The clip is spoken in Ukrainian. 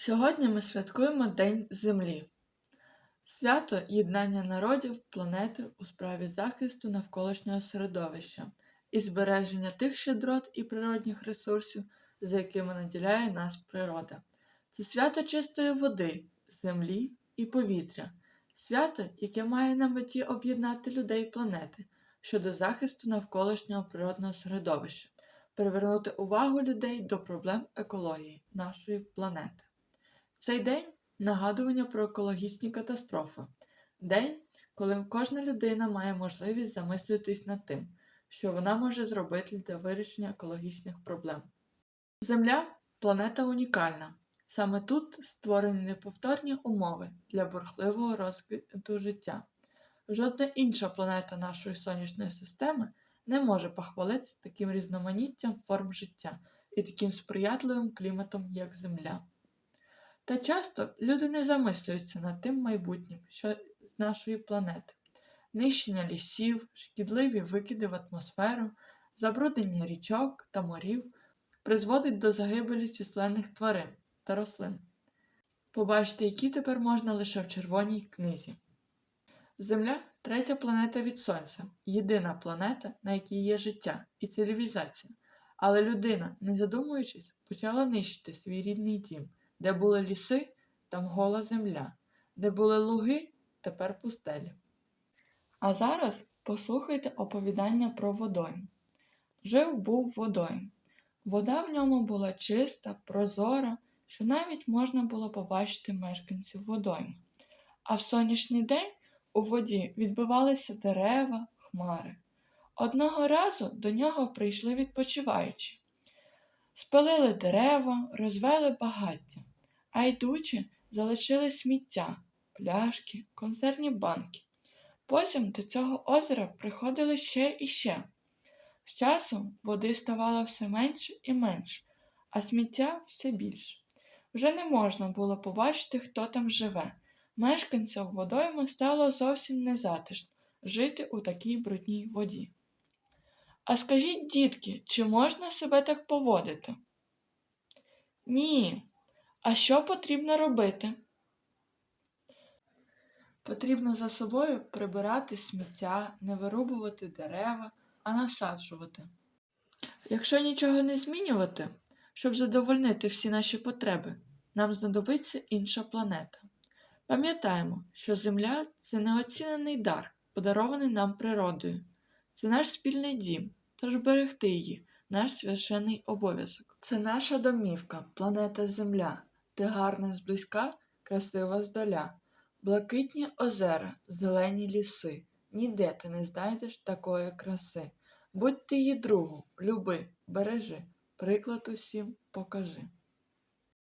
Сьогодні ми святкуємо День Землі. Свято єднання народів планети у справі захисту навколишнього середовища і збереження тих щедрот і природних ресурсів, за якими наділяє нас природа. Це свято чистої води, землі і повітря, свято, яке має на меті об'єднати людей планети щодо захисту навколишнього природного середовища, привернути увагу людей до проблем екології нашої планети. Цей день нагадування про екологічні катастрофи. День, коли кожна людина має можливість замислитись над тим, що вона може зробити для вирішення екологічних проблем. Земля планета унікальна. Саме тут створені неповторні умови для бурхливого розквіту життя. Жодна інша планета нашої сонячної системи не може похвалитися таким різноманіттям форм життя і таким сприятливим кліматом, як Земля. Та часто люди не замислюються над тим майбутнім, що нашої планети. Нищення лісів, шкідливі викиди в атмосферу, забруднення річок та морів призводить до загибелі численних тварин та рослин. Побачити, які тепер можна лише в червоній книзі. Земля третя планета від Сонця, єдина планета, на якій є життя і цивілізація. Але людина, не задумуючись, почала нищити свій рідний дім. Де були ліси, там гола земля, де були луги, тепер пустелі. А зараз послухайте оповідання про водойм. Жив був водойм. Вода в ньому була чиста, прозора, що навіть можна було побачити мешканців водойму. А в сонячний день у воді відбивалися дерева, хмари. Одного разу до нього прийшли відпочиваючі. Спалили дерева, розвели багаття, а йдучи, залишили сміття, пляшки, консервні банки. Потім до цього озера приходили ще і ще. З часом води ставало все менше і менше, а сміття все більше. Вже не можна було побачити, хто там живе. Мешканцям водойми стало зовсім незатишно жити у такій брудній воді. А скажіть, дітки, чи можна себе так поводити? Ні. А що потрібно робити? Потрібно за собою прибирати сміття, не вирубувати дерева, а насаджувати. Якщо нічого не змінювати, щоб задовольнити всі наші потреби, нам знадобиться інша планета. Пам'ятаємо, що Земля це неоцінений дар, подарований нам природою. Це наш спільний дім, тож берегти її наш священний обов'язок. Це наша домівка, планета Земля, де гарна зблизька, красива здаля, блакитні озера, зелені ліси. Ніде ти не знайдеш такої краси. Будь ти її другу, люби, бережи, приклад усім покажи.